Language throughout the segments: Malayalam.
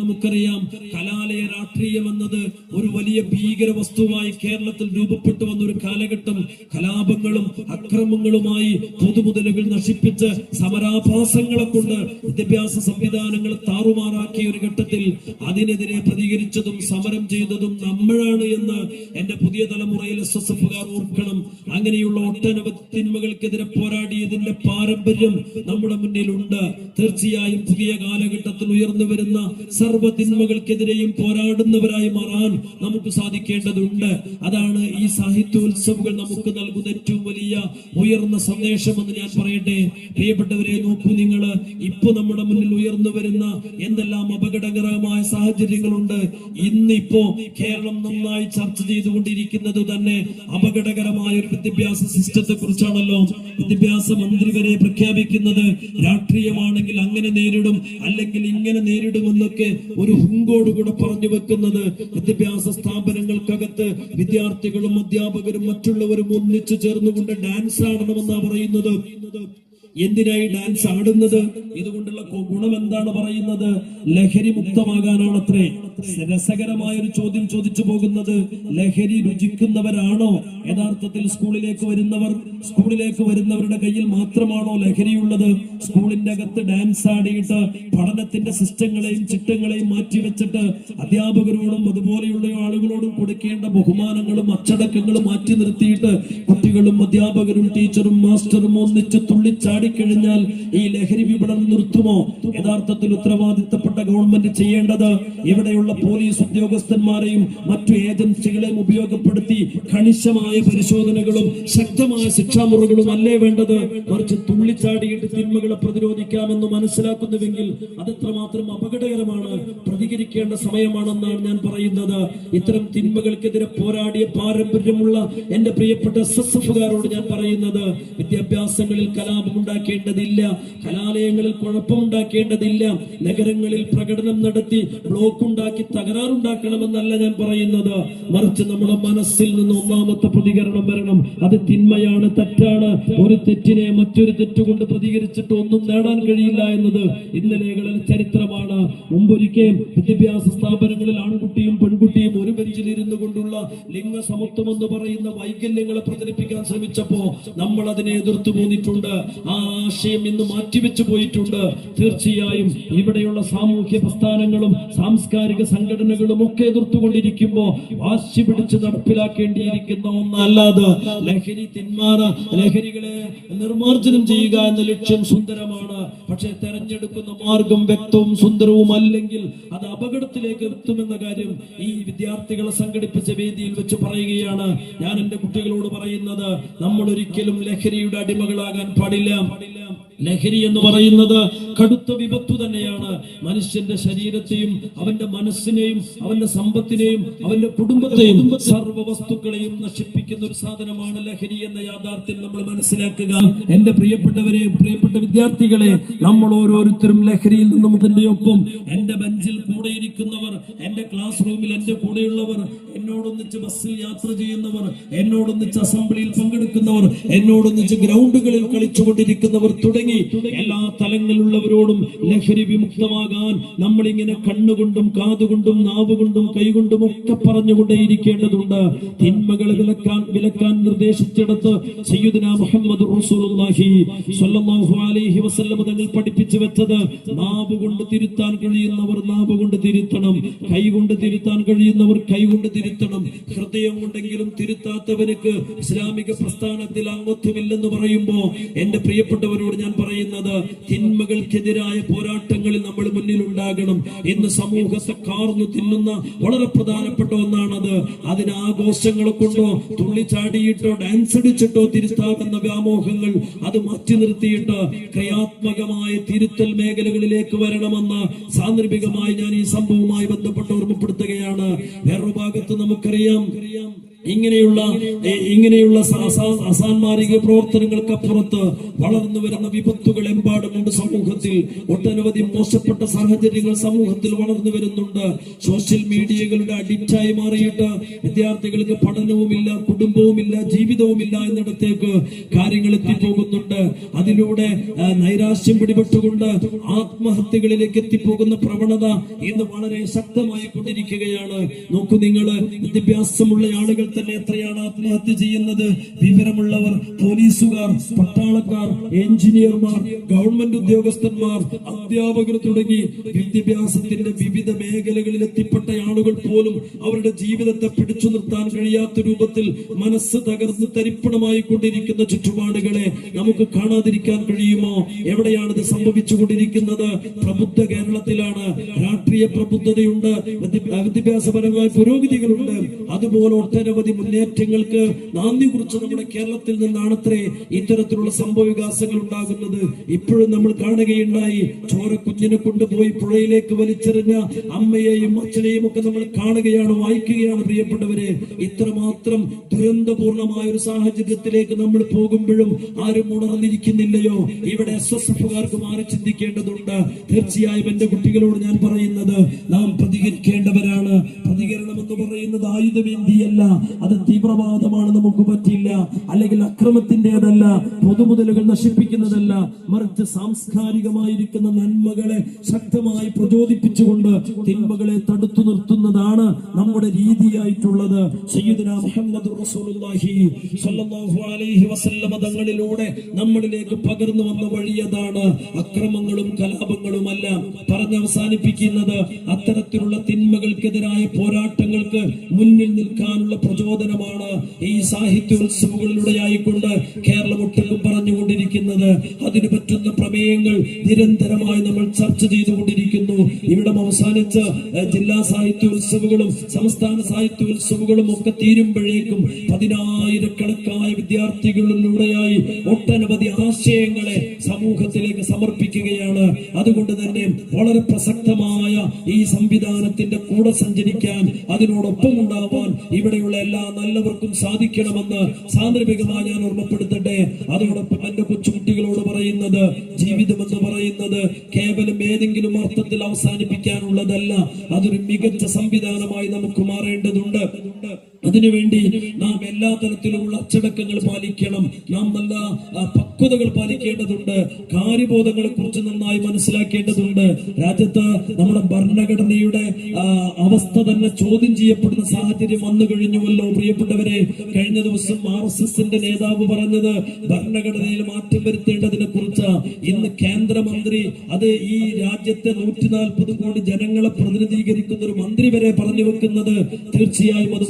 നമുക്കറിയാം. കലാലയ രാഷ്ട്രീയം എന്നത് ഒരു വലിയ ഭീകര വസ്തുവായി കേരളത്തിൽ രൂപപ്പെട്ടു വന്ന ഒരു കാലഘട്ടം. കലാപങ്ങളും അക്രമങ്ങളുമായി പൊതുമുതലുകൾ നശിപ്പിച്ച് സമരാഭാസങ്ങളെ കൊണ്ട് വിദ്യാഭ്യാസ സംവിധാനങ്ങൾ താറുമാറാക്കിയ ഒരു ഘട്ടത്തിൽ അതിനെതിരെ പ്രതികരിച്ചതും സമരം ചെയ്തതും നമ്മളാണ് എന്ന് എന്റെ പുതിയ തലമുറയിൽ എസ് എസ് എഫുകാർ ഓർക്കണം. അങ്ങനെയുള്ള ഒട്ടനവധി തിന്മകൾക്കെതിരെ പോരാടിയതിന്റെ പാരമ്പര്യം നമ്മുടെ മുന്നിലുണ്ട്. തീർച്ചയായും പുതിയ കാലഘട്ടത്തിൽ ഉയർന്നു വരുന്ന സർവ തിന്മകൾക്കെതിരെയും പോരാടുന്നവരായി മാറാൻ നമുക്ക് സാധിക്കേണ്ടതുണ്ട്. അതാണ് ഈ സാഹിത്യോത്സവങ്ങൾ നമുക്ക് നൽകുന്ന ഏറ്റവും വലിയ ഉയർന്ന സന്ദേശമെന്ന് ഞാൻ പറയട്ടെ. പ്രിയപ്പെട്ടവരെ നോക്കൂ നിങ്ങൾ ഇപ്പൊ നമ്മുടെ മുന്നിൽ ഉയർന്നു വരുന്ന എന്തെല്ലാം അപകടകരമായ സാഹചര്യങ്ങളുണ്ട്. ഇന്നിപ്പോ കേരളം നന്നായി ചർച്ച ചെയ്തുകൊണ്ടിരിക്കുന്നത് തന്നെ അപകടകരമായ ഒരു വിദ്യാഭ്യാസ സിസ്റ്റത്തെ കുറിച്ചാണല്ലോ വിദ്യാഭ്യാസ മന്ത്രി വരെ പ്രഖ്യാപിക്കുന്നത് രാഷ്ട്രീയമാണെങ്കിൽ അങ്ങനെ നേരിടും അല്ലെങ്കിൽ ഇങ്ങനെ നേരിടുമെന്നൊക്കെ ഒരു ഹുങ്കോട് ഹുങ്കോടുകൂടെ പറഞ്ഞു വെക്കുന്നത് വിദ്യാഭ്യാസ സ്ഥാപനങ്ങൾക്കകത്ത് വിദ്യാർത്ഥികളും അധ്യാപകരും മറ്റുള്ളവരും ഒന്നിച്ചു ചേർന്നുകൊണ്ട് ഡാൻസ് ആടണമെന്നാ പറയുന്നത്. എന്തിനായി ഡാൻസ് ആടുന്നത്? ഇതുകൊണ്ടുള്ള ഗുണം എന്താണ് പറയുന്നത്? ലഹരി മുക്തമാകാനാണ് അത്രേ രസകരമായ ഒരു ചോദ്യം ചോദിച്ചു പോകുന്നത് ലഹരി രുചിക്കുന്നവരാണോ? യഥാർത്ഥത്തിൽ സ്കൂളിലേക്ക് വരുന്നവർ സ്കൂളിലേക്ക് വരുന്നവരുടെ കയ്യിൽ മാത്രമാണോ ലഹരിയുള്ളത്? സ്കൂളിന്റെ അകത്ത് ഡാൻസ് ആടിയിട്ട് പഠനത്തിന്റെ സിസ്റ്റങ്ങളെയും ചിട്ടങ്ങളെയും മാറ്റിവെച്ചിട്ട് അധ്യാപകരോടും അതുപോലെയുള്ള ആളുകളോടും കൊടുക്കേണ്ട ബഹുമാനങ്ങളും അച്ചടക്കങ്ങളും മാറ്റി നിർത്തിയിട്ട് കുട്ടികളും അധ്യാപകരും ടീച്ചറും മാസ്റ്ററും ഒന്നിച്ച് തുള്ളിച്ചാടിക്കഴിഞ്ഞാൽ ഈ ലഹരി വിപണനം നിർത്തുമോ? യഥാർത്ഥത്തിൽ ഉത്തരവാദിത്തപ്പെട്ട ഗവൺമെന്റ് ചെയ്യേണ്ടത് ഇവിടെയുള്ള പോലീസ് ഉദ്യോഗസ്ഥന്മാരെയും മറ്റു ഏജൻസികളെയും ഉപയോഗപ്പെടുത്തി കണിശമായ പരിശോധനകളും ശക്തമായ ശിക്ഷാമുറകളും അല്ലേ വേണ്ടത്? മറിച്ച് തുള്ളിച്ചാടിയിട്ട് തിന്മകളെ പ്രതിരോധിക്കാമെന്ന് മനസ്സിലാക്കുന്നുവെങ്കിൽ അതെത്രമാത്രം അപകടകരമാണ് പ്രതികരിക്കേണ്ട സമയമാണെന്നാണ് ഞാൻ പറയുന്നത്. ഇത്തരം തിന്മകൾക്കെതിരെ പോരാടിയ പാരമ്പര്യമുള്ള എന്റെ പ്രിയപ്പെട്ട എസ് എസ് എഫുകാരോട് ഞാൻ പറയുന്നത് വിദ്യാഭ്യാസങ്ങളിൽ കലാപം ഉണ്ടാക്കേണ്ടതില്ല. കലാലയങ്ങളിൽ കുഴപ്പമുണ്ടാക്കേണ്ടതില്ല. നഗരങ്ങളിൽ പ്രകടനം നടത്തി ബ്ലോക്ക് ഉണ്ടാക്കി തകരാറുണ്ടാക്കണമെന്നല്ല ഞാൻ പറയുന്നത്. മറിച്ച് നമ്മുടെ മനസ്സിൽ നിന്ന് ഒന്നാമത്തെ പ്രതികരണം വരണം. അത് തിന്മയാണ് തെറ്റാണ്. ഒരു തെറ്റിനെ മറ്റൊരു തെറ്റുകൊണ്ട് പ്രതികരിച്ചിട്ട് ഒന്നും നേടാൻ കഴിയില്ല എന്നത് ഇന്നലെകളിൽ ചരിത്രമാണ്. മുമ്പൊരിക്കൽ വിദ്യാഭ്യാസ സ്ഥാപനങ്ങളിൽ ആൺകുട്ടിയും പെൺകുട്ടിയും ഒരു ബെഞ്ചിൽ ഇരുന്നു കൊണ്ടുള്ള ലിംഗസമത്വം എന്ന് പറയുന്ന വൈകല്യങ്ങളെ പ്രചരിപ്പിക്കാൻ ശ്രമിച്ചപ്പോ നമ്മൾ അതിനെ എതിർത്തു പോന്നിട്ടുണ്ട്. ആ ആശയം ഇന്ന് മാറ്റിവെച്ചു പോയിട്ടുണ്ട്. തീർച്ചയായും ഇവിടെയുള്ള സാമൂഹ്യ പ്രസ്ഥാനങ്ങളും സാംസ്കാരിക സംഘടനകളും ഒക്കെ എതിർത്തുകൊണ്ടിരിക്കുമ്പോ വാശി പിടിച്ച് നടപ്പിലാക്കേണ്ടിയിരിക്കുന്ന ഒന്നല്ലാതെ ലഹരി തിന്മാറ ലഹരികളെ നിർമാർജനം ചെയ്യുക എന്ന ലക്ഷ്യം സുന്ദരമാണ്. പക്ഷെ തെരഞ്ഞെടുക്കുന്ന മാർഗം വ്യക്തവും സുന്ദരവും അല്ലെങ്കിൽ അത് അപകടത്തിലേക്ക് എത്തുമെന്ന കാര്യം ഈ വിദ്യാർത്ഥികളെ സംഘടിപ്പിച്ച വേദിയിൽ വെച്ച് പറയുകയാണ്. ഞാൻ എന്റെ കുട്ടികളോട് പറയുന്നത് നമ്മൾ ഒരിക്കലും ലഹരിയുടെ അടിമകളാകാൻ പാടില്ല. പാടില്ല. ലഹരി എന്ന് പറയുന്നത് കടുത്ത വിപത്തു തന്നെയാണ്. മനുഷ്യന്റെ ശരീരത്തെയും അവന്റെ മനസ്സിനെയും അവന്റെ സമ്പത്തിനെയും അവന്റെ കുടുംബത്തെയും സർവ വസ്തുക്കളെയും നശിപ്പിക്കുന്ന ഒരു സാധനമാണ് ലഹരി എന്ന യാഥാർത്ഥ്യം നമ്മൾ മനസ്സിലാക്കുക. എന്റെ പ്രിയപ്പെട്ടവരെ പ്രിയപ്പെട്ട വിദ്യാർത്ഥികളെ നമ്മൾ ഓരോരുത്തരും ലഹരിയിൽ നിന്നും തന്നെയൊപ്പം എന്റെ ബെഞ്ചിൽ കൂടെയിരിക്കുന്നവർ എന്റെ ക്ലാസ് റൂമിൽ എന്റെ കൂടെയുള്ളവർ എന്നോടൊന്നിച്ച് ബസ്സിൽ യാത്ര ചെയ്യുന്നവർ എന്നോടൊന്നിച്ച് അസംബ്ലിയിൽ പങ്കെടുക്കുന്നവർ എന്നോടൊന്നിച്ച് ഗ്രൗണ്ടുകളിൽ കളിച്ചുകൊണ്ടിരിക്കുന്നവർ തുടങ്ങി എല്ലാ തലങ്ങളിലുള്ളവരോടും ലഹരി വിമുക്തമാകാൻ നമ്മളിങ്ങനെ കണ്ണുകൊണ്ടും കാതുകൊണ്ടും നാവുകൊണ്ടും കൈകൊണ്ടും ഒക്കെ പറഞ്ഞുകൊണ്ടേയിരിക്കേണ്ടതുണ്ട്. തിന്മകൾ വിലക്കാൻ വിലക്കാൻ നിർദ്ദേശിച്ചിടത്ത് സയ്യിദുന മുഹമ്മദ് റസൂലുള്ളാഹി സ്വല്ലല്ലാഹു അലൈഹി വസല്ലം തങ്ങൾ പഠിപ്പിച്ചു വെച്ചത് നാവ് കൊണ്ട് തിരുത്താൻ കഴിയുന്നവർ നാവ് കൊണ്ട് തിരുത്തണം കൈ കൊണ്ട് തിരുത്താൻ കഴിയുന്നവർ കൈ കൊണ്ട് തിരുത്തണം. ഹൃദയം കൊണ്ടെങ്കിലും തിരുത്താത്തവർക്ക് ഇസ്ലാമിക പ്രസ്ഥാനത്തിൽ അംഗത്വമില്ലെന്ന് പറയുമ്പോൾ എന്റെ പ്രിയപ്പെട്ടവരോട് ഞാൻ പറയുന്നത് തിന്മകൾക്കെതിരായ പോരാട്ടങ്ങളിൽ നമ്മൾ മുന്നിൽ ഉണ്ടാകണം ഇന്ന് സമൂഹത്തെ കാർന്നു തിന്നുന്ന വളരെ പ്രധാനപ്പെട്ട ഒന്നാണത്. അതിന് ആഘോഷങ്ങളെ കൊണ്ടോ തുള്ളിച്ചാടിയിട്ടോ ഡാൻസ് അടിച്ചിട്ടോ തിരുത്താകുന്ന വ്യാമോഹങ്ങൾ അത് മാറ്റി നിർത്തിയിട്ട് ക്രിയാത്മകമായ തിരുത്തൽ മേഖലകളിലേക്ക് വരണമെന്ന് സാന്ദർഭികമായി ഞാൻ ഈ സംഭവവുമായി ബന്ധപ്പെട്ട് ഓർമ്മപ്പെടുത്തുകയാണ്. വേറൊരു ഭാഗത്ത് നമുക്കറിയാം. ഇങ്ങനെയുള്ള ഇങ്ങനെയുള്ള അസാൻമാരിക പ്രവർത്തനങ്ങൾക്ക് അസാൻമാരിക പ്രവർത്തനങ്ങൾക്കപ്പുറത്ത് വളർന്നു വരുന്ന വിപത്തുകൾ എമ്പാടുമുണ്ട് സമൂഹത്തിൽ. ഒട്ടനവധി മോശപ്പെട്ട സാഹചര്യങ്ങൾ സമൂഹത്തിൽ വളർന്നു വരുന്നുണ്ട്. സോഷ്യൽ മീഡിയകളുടെ അഡിക്റ്റായി മാറിയിട്ട് വിദ്യാർത്ഥികൾക്ക് പഠനവുമില്ല കുടുംബവുമില്ല ജീവിതവുമില്ല എന്നിടത്തേക്ക് കാര്യങ്ങൾ എത്തിപ്പോകുന്നുണ്ട്. അതിലൂടെ നൈരാശ്യം പിടിപെട്ടുകൊണ്ട് ആത്മഹത്യകളിലേക്ക് എത്തിപ്പോകുന്ന പ്രവണത ഇന്ന് വളരെ ശക്തമായി കൊണ്ടിരിക്കുകയാണ് നോക്കൂ നിങ്ങൾ വിദ്യാഭ്യാസമുള്ള ആളുകൾ തന്നെ എത്രയാണ് ആത്മഹത്യ ചെയ്യുന്നത്? വിവരമുള്ളവർ പോലീസുകാർ പട്ടാളക്കാർ എഞ്ചിനീയർമാർ ഗവൺമെന്റ് ഉദ്യോഗസ്ഥന്മാർ അധ്യാപകർ തുടങ്ങി വിദ്യാഭ്യാസത്തിന്റെ വിവിധ മേഖലകളിൽ എത്തിപ്പെട്ട ആളുകൾ പോലും അവരുടെ ജീവിതത്തെ പിടിച്ചു നിർത്താൻ കഴിയാത്ത രൂപത്തിൽ മനസ്സ് തകർന്ന് തരിപ്പണമായി കൊണ്ടിരിക്കുന്ന ചുറ്റുപാടുകളെ നമുക്ക് കാണാതിരിക്കാൻ കഴിയുമോ? എവിടെയാണ് ഇത് സംഭവിച്ചുകൊണ്ടിരിക്കുന്നത്? പ്രബുദ്ധ കേരളത്തിലാണ്. രാഷ്ട്രീയ പ്രബുദ്ധതയുണ്ട്. വിദ്യ- വിദ്യാഭ്യാസപരമായ പുരോഗതികളുണ്ട്. അതുപോലെ ഒട്ടനവധി മുന്നേറ്റങ്ങൾക്ക് നാന്ദി കുറിച്ച് നമ്മുടെ കേരളത്തിൽ നിന്നാണ് അത്രേ ഇത്തരത്തിലുള്ള സംഭവ വികാസങ്ങൾ ഉണ്ടാകുന്നത്. ഇപ്പോഴും നമ്മൾ കാണുകയുണ്ടായി ചോര കുഞ്ഞിനെ കൊണ്ടുപോയി പുഴയിലേക്ക് വലിച്ചെറിഞ്ഞ അമ്മയെയും അച്ഛനെയും ഒക്കെ നമ്മൾ കാണുകയാണ് വായിക്കുകയാണ് പ്രിയപ്പെട്ടവരെ. ഇത്രമാത്രം ദുരന്തപൂർണമായ ഒരു സാഹചര്യത്തിലേക്ക് നമ്മൾ പോകുമ്പോഴും ആരും ഉണർന്നിരിക്കുന്നില്ലയോ? ഇവിടെ എസ് എസ് എഫുകാർക്ക് മാറി ചിന്തിക്കേണ്ടതുണ്ട്. തീർച്ചയായും എന്റെ കുട്ടികളോട് ഞാൻ പറയുന്നത് നാം പ്രതികരിക്കേണ്ടവരാണ്. പ്രതികരണം എന്ന് പറയുന്നത് ആയുധമേന്തിയല്ല. അത് തീവ്രവാദമാണ് നമുക്ക് പറ്റില്ല. അല്ലെങ്കിൽ അക്രമത്തിന്റേതല്ല പൊതുമുതലുകൾ നശിപ്പിക്കുന്നതല്ല. മറിച്ച് സാംസ്കാരികമായിരിക്കുന്ന നന്മകളെ ശക്തമായി പ്രചോദിപ്പിച്ചുകൊണ്ട് തിന്മകളെ തടുത്തു നിർത്തുന്നതാണ് നമ്മുടെ രീതിയായിട്ടുള്ളത്. മുഹമ്മദ് തങ്ങളിലൂടെ നമ്മളിലേക്ക് പകർന്നു വന്ന വഴി അതാണ് അക്രമങ്ങളും എല്ലാം പറഞ്ഞ് അവസാനിപ്പിക്കുന്നത് അത്തരത്തിലുള്ള തിന്മകൾക്കെതിരായ പോരാട്ടങ്ങൾക്ക് മുന്നിൽ നിൽക്കാനുള്ള പ്രചോദനമാണ് ഈ സാഹിത്യോത്സവങ്ങളിലൂടെ ആയിക്കൊണ്ട് കേരളം ഒട്ടും പറഞ്ഞുകൊണ്ടിരിക്കുന്നത്. അതിന് പറ്റുന്ന പ്രമേയങ്ങൾ നിരന്തരമായി നമ്മൾ ചർച്ച ചെയ്തുകൊണ്ടിരിക്കുന്നു. ഇവിടം അവസാനിച്ച ജില്ലാ സാഹിത്യോത്സവങ്ങളും സംസ്ഥാന സാഹിത്യോത്സവങ്ങളും ഒക്കെ തീരുമ്പോഴേക്കും പതിനായിരക്കണക്കായ വിദ്യാർത്ഥികളിലൂടെയായി ഒട്ടനവധി ആശയങ്ങളെ സമൂഹത്തിലേക്ക് സമർപ്പിക്കുകയാണ്. അതുകൊണ്ട് തന്നെ വളരെ പ്രസക്തമായ ഈ സംവിധാനത്തിന്റെ കൂടെ സഞ്ചരിക്കാൻ അതിനോടൊപ്പം ഉണ്ടാവാൻ ഇവിടെയുള്ള എല്ലാ നല്ലവർക്കും സാധിക്കണമെന്ന് സാന്ദർഭികമായി ഞാൻ ഓർമ്മപ്പെടുത്തട്ടെ. അതോടൊപ്പം എന്റെ കൊച്ചുകുട്ടികളോട് പറയുന്നത് ജീവിതം എന്ന് പറയുന്നത് കേവലം ഏതെങ്കിലും അർത്ഥത്തിൽ അവസാനിപ്പിക്കാനുള്ളതല്ല. അതൊരു മികച്ച സംവിധാനമായി നമുക്ക് മാറേണ്ടതുണ്ട്. അതിനുവേണ്ടി നാം എല്ലാ തരത്തിലുമുള്ള അച്ചടക്കങ്ങൾ പാലിക്കണം. നാം നല്ല പക്വതകൾ പാലിക്കേണ്ടതുണ്ട്. കാര്യബോധങ്ങളെ കുറിച്ച് നന്നായി മനസ്സിലാക്കേണ്ടതുണ്ട്. രാജ്യത്ത് നമ്മുടെ ഭരണഘടനയുടെ അവസ്ഥ തന്നെ ചോദ്യം ചെയ്യപ്പെടുന്ന സാഹചര്യം വന്നു കഴിഞ്ഞുവല്ലോ പ്രിയപ്പെട്ടവരെ. കഴിഞ്ഞ ദിവസം ആർ എസ് എസിന്റെ നേതാവ് പറഞ്ഞത് ഭരണഘടനയിൽ മാറ്റം വരുത്തേണ്ടതിനെ കുറിച്ച് ഇന്ന് കേന്ദ്രമന്ത്രി അത് ഈ രാജ്യത്തെ നൂറ്റി നാൽപ്പത് കോടി ജനങ്ങളെ പ്രതിനിധീകരിക്കുന്ന ഒരു മന്ത്രി വരെ പറഞ്ഞു വെക്കുന്നത് തീർച്ചയായും അത്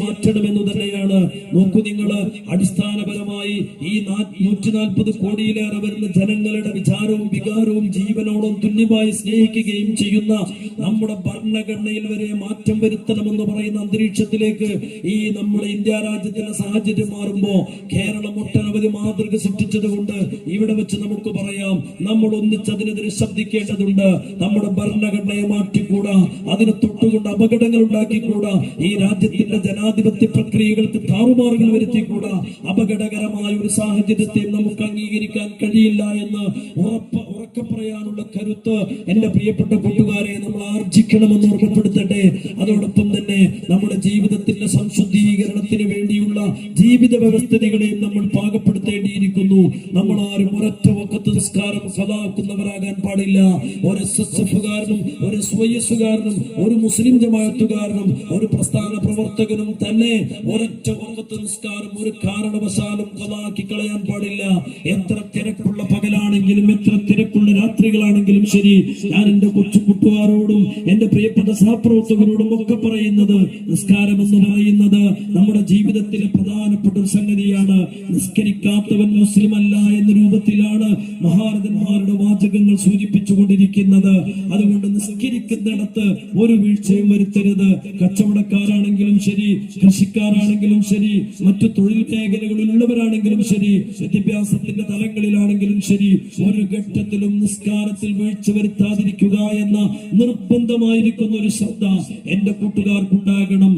മാറ്റണമെന്ന് തന്നെയാണ് നോക്കൂ നിങ്ങൾ അടിസ്ഥാനപരമായി ഈ നൂറ്റി നാൽപ്പത് കോടിയിലേറെ വരുന്ന ജനങ്ങളുടെ വിചാരവും വികാരവും ജീവനോടും തുല്യമായി സ്നേഹിക്കുകയും ചെയ്യുന്ന നമ്മുടെ ഭരണഘടനയിൽ വരെ മാറ്റം വരുത്തണമെന്ന് പറയുന്ന അന്തരീക്ഷത്തിലേക്ക് ഈ നമ്മുടെ ഇന്ത്യ രാജ്യത്തിന്റെ സാഹചര്യം മാറുമ്പോ കേരളം ഒട്ടനവധി മാതൃക സൃഷ്ടിച്ചത് കൊണ്ട് ഇവിടെ വെച്ച് നമുക്ക് പറയാം നമ്മൾ ഒന്നിച്ചതിനെതിരെ ശ്രദ്ധിക്കേണ്ടതുണ്ട് നമ്മുടെ ഭരണഘടനയെ മാറ്റിക്കൂടാ. അതിനെ തൊട്ടുകൊണ്ട് അപകടങ്ങൾ ഉണ്ടാക്കിക്കൂടാ. ഈ രാജ്യത്തിന്റെ ജനാധിപത്യ പ്രക്രിയകൾക്ക് താറുമാറുകൾ വരുത്തിക്കൂടാ? അപകടകരമായ ഒരു സാഹചര്യത്തെ നമുക്ക് അംഗീകരിക്കാൻ കഴിയില്ല എന്ന് ഉറപ്പ് ഉറക്ക പറയാനുള്ള കരുത്ത് എന്റെ പ്രിയപ്പെട്ട കൂട്ടുകാരെ നമ്മൾ ആർജിക്കണമെന്ന് ഓർമ്മപ്പെടുത്തട്ടെ. അതോടൊപ്പം തന്നെ നമ്മുടെ ജീവിതത്തിന്റെ സംശുദ്ധീകരണത്തിന് വേണ്ടിയുള്ള ജീവിത വ്യവസ്ഥിതികളെയും നമ്മൾ പാകപ്പെടുത്തേണ്ടിയിരിക്കുന്നു. നമ്മൾ ആരും ഒരൊറ്റ വക്കത്ത് നിസ്കാരം സദാക്കുന്നവരാകാൻ പാടില്ല. ഒരു എഫുകാരനും ഒരു സ്വയസ്സുകാരനും ഒരു മുസ്ലിം ജമാഅത്തുകാരനും ഒരു പ്രസ്ഥാന പ്രവർത്തകനും തന്നെ ഒരൊറ്റ വക്കത്ത് നിസ്കാരം ഒരു കാരണവശാലും കഥാക്കി കളയാൻ പാടില്ല. എത്ര തിരക്കുള്ള പകലാണെങ്കിലും എത്ര തിരക്കുള്ള രാത്രികളാണെങ്കിലും ശരി ഞാൻ എന്റെ കൊച്ചു കൂട്ടുകാരോടും എന്റെ പ്രിയപ്പെട്ട സഹപ്രവർത്തകരോടും ഒക്കെ പറയുന്നത് നിസ്കാരം എന്ന് പറയുന്നത് നമ്മുടെ ജീവിതത്തിലെ പ്രധാനപ്പെട്ട ഒരു സംഗതിയാണ് നിസ്കരിക്കാത്തവൻ മുസ്ലിം അല്ല എന്ന രൂപത്തിലാണ് മഹാരഥന്മാരുടെ വാചകങ്ങൾ സൂചിപ്പിച്ചുകൊണ്ടിരിക്കുന്നത്. അതുകൊണ്ട് നിസ്കരിക്കുന്നിടത്ത് ഒരു വീഴ്ചയും വരുത്തരുത്. കച്ചവടക്കാരാണെങ്കിലും ശരി കൃഷിക്കാരാണെങ്കിലും ശരി മറ്റു തൊഴിൽ മേഖലകളിലുള്ളവരാണെങ്കിലും ശരി വിദ്യാഭ്യാസത്തിന്റെ തലങ്ങളിലാണെങ്കിലും ശരി ഒരു ഘട്ടത്തിലും നിസ്കാരത്തിൽ വീഴ്ച വരുത്താതിരിക്കുക എന്ന നിർബന്ധമായിരിക്കുന്ന ഒരു ശ്രദ്ധ എന്റെ കൂട്ടുകാർക്കുണ്ടാകണം.